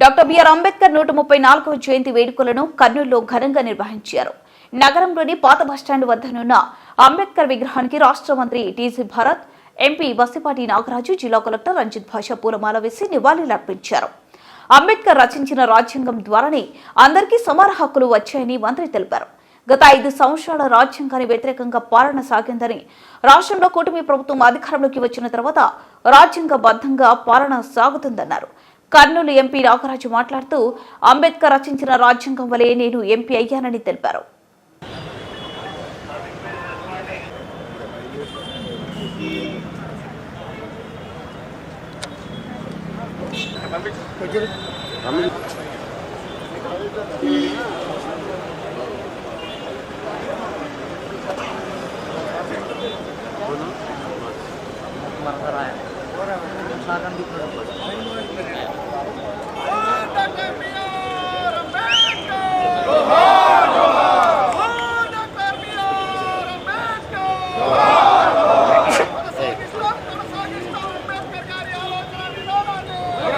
Doctor BR Ambedkar నూట ముప్పై నాలుగవ జయంతి వేడుకలను కర్నూలులో ఘనంగా నిర్వహించారు. నగరంలోని పాత బస్టాండ్ వద్దనున్న అంబేద్కర్ విగ్రహానికి రాష్ట్ర మంత్రి టీజీ భరత్ ఎంపీ బస్సిపాటి నాగరాజు జిల్లా కలెక్టర్ రంజిత్ భాష పూలమాల వేసి నివాళులర్పించారు అంబేద్కర్ రచించిన రాజ్యాంగం ద్వారానే అందరికీ సమాన హక్కులు వచ్చాయని మంత్రి తెలిపారు. గత ఐదు సంవత్సరాల రాజ్యాంగాన్ని వ్యతిరేకంగా పాలన సాగిందని రాష్ట్రంలో కూటమి ప్రభుత్వం అధికారంలోకి వచ్చిన తర్వాత రాజ్యాంగబద్ధంగా పాలన సాగుతుందన్నారు. కర్నూలు ఎంపీ నాగరాజు మాట్లాడుతూ అంబేద్కర్ రచించిన రాజ్యాంగం వలె నేను ఎంపీ అయ్యానని తెలిపారు. మరకరాయ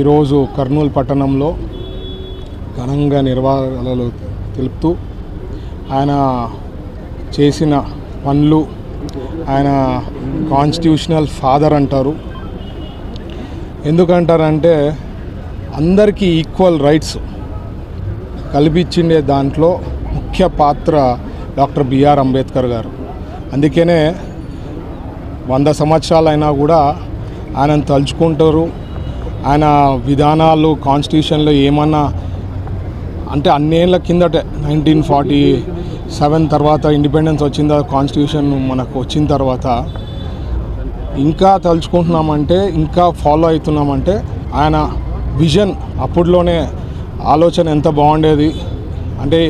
ఈరోజు కర్నూలు పట్టణంలో ఘనంగా నిర్వహణలు తెలుపుతూ ఆయన చేసిన పనులు ఆయన కాన్స్టిట్యూషనల్ ఫాదర్ అంటారు. ఎందుకంటారంటే అందరికీ ఈక్వల్ రైట్స్ కల్పించిండే దాంట్లో ముఖ్య పాత్ర డాక్టర్ బిఆర్ అంబేద్కర్ గారు. అందుకనే వంద సంవత్సరాలైనా కూడా ఆయనను తలుచుకుంటారు. ఆయన విధానాలు కాన్స్టిట్యూషన్లో ఏమన్నా అంటే అన్నేళ్ళ కిందటే నైన్టీన్ ఫార్టీ సెవెన్ తర్వాత ఇండిపెండెన్స్ వచ్చిన కాన్స్టిట్యూషన్ మనకు వచ్చిన తర్వాత ఇంకా తలుచుకుంటున్నామంటే ఇంకా ఫాలో అవుతున్నామంటే ఆయన విజన్ అప్పట్లోనే ఆలోచన ఎంత బాగుండేది. అంటే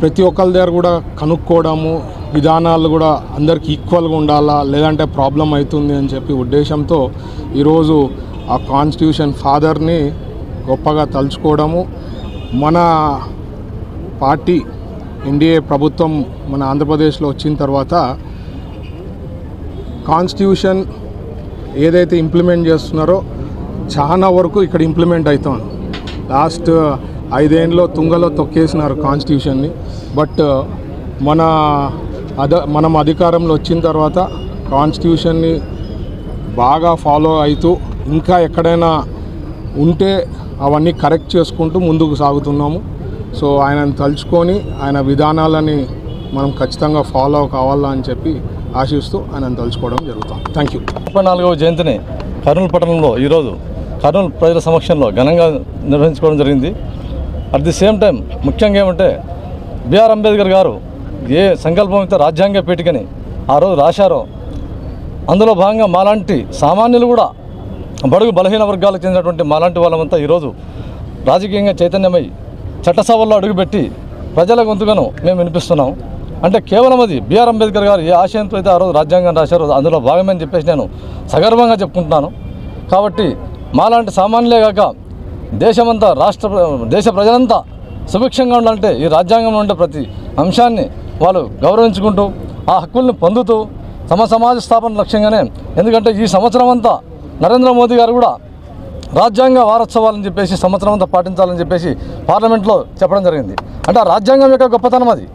ప్రతి ఒక్కరి దగ్గర కూడా కనుక్కోవడము విధానాలు కూడా అందరికి ఈక్వల్గా ఉండాలా లేదంటే ప్రాబ్లం అవుతుంది అని చెప్పి ఉద్దేశంతో ఈరోజు ఆ కాన్స్టిట్యూషన్ ఫాదర్ని గొప్పగా తలుచుకోవడము. మన పార్టీ ఎన్డీఏ ప్రభుత్వం మన ఆంధ్రప్రదేశ్లో వచ్చిన తర్వాత కాన్స్టిట్యూషన్ ఏదైతే ఇంప్లిమెంట్ చేస్తున్నారో చాలా వరకు ఇక్కడ ఇంప్లిమెంట్ అవుతుంది లాస్ట్ ఐదేళ్ళలో తుంగలో తొక్కేసినారు కాన్స్టిట్యూషన్ని. బట్ మన అద మనం అధికారంలో వచ్చిన తర్వాత కాన్స్టిట్యూషన్ని బాగా ఫాలో అవుతూ ఇంకా ఎక్కడైనా ఉంటే అవన్నీ కరెక్ట్ చేసుకుంటూ ముందుకు సాగుతున్నాము. సో ఆయనను తలుచుకొని ఆయన విధానాలని మనం ఖచ్చితంగా ఫాలో కావాలా అని చెప్పి ఆశిస్తూ ఆయనను తలుచుకోవడం జరుగుతాం థ్యాంక్ యూ. ముప్పై నాలుగవ జయంతిని కర్నూలు పట్టణంలో ఈరోజు కర్నూలు ప్రజల సమక్షంలో ఘనంగా నిర్వహించుకోవడం జరిగింది. అట్ ది సేమ్ టైం ముఖ్యంగా ఏమంటే బిఆర్ అంబేద్కర్ గారు ఏ సంకల్పం అయితే రాజ్యాంగ పీఠికని ఆ రోజు రాశారో అందులో భాగంగా మాలాంటి సామాన్యులు కూడా బడుగు బలహీన వర్గాలకు చెందినటువంటి మాలాంటి వాళ్ళమంతా ఈరోజు రాజకీయంగా చైతన్యమై చట్టసభల్లో అడుగుపెట్టి ప్రజల గొంతుకను మేము వినిపిస్తున్నాం. అంటే కేవలం అది బిఆర్ అంబేద్కర్ గారు ఏ ఆశయంతో అయితే ఆ రోజు రాజ్యాంగం రాశారో అందులో భాగమని చెప్పేసి నేను సగర్వంగా చెప్పుకుంటున్నాను. కాబట్టి మాలాంటి సామాన్యులే కాక దేశమంతా రాష్ట్ర దేశ ప్రజలంతా సుభిక్షంగా ఉండాలంటే ఈ రాజ్యాంగంలో ఉండే ప్రతి అంశాన్ని వాళ్ళు గౌరవించుకుంటూ ఆ హక్కుల్ని పొందుతూ తమ సమాజ స్థాపన లక్ష్యంగానే. ఎందుకంటే ఈ సంవత్సరం అంతా నరేంద్ర మోదీ గారు కూడా రాజ్యాంగ వారోత్సవాలని చెప్పేసి సంవత్సరం అంతా పాటించాలని చెప్పేసి పార్లమెంట్లో చెప్పడం జరిగింది. అంటే ఆ రాజ్యాంగం యొక్క గొప్పతనం అది.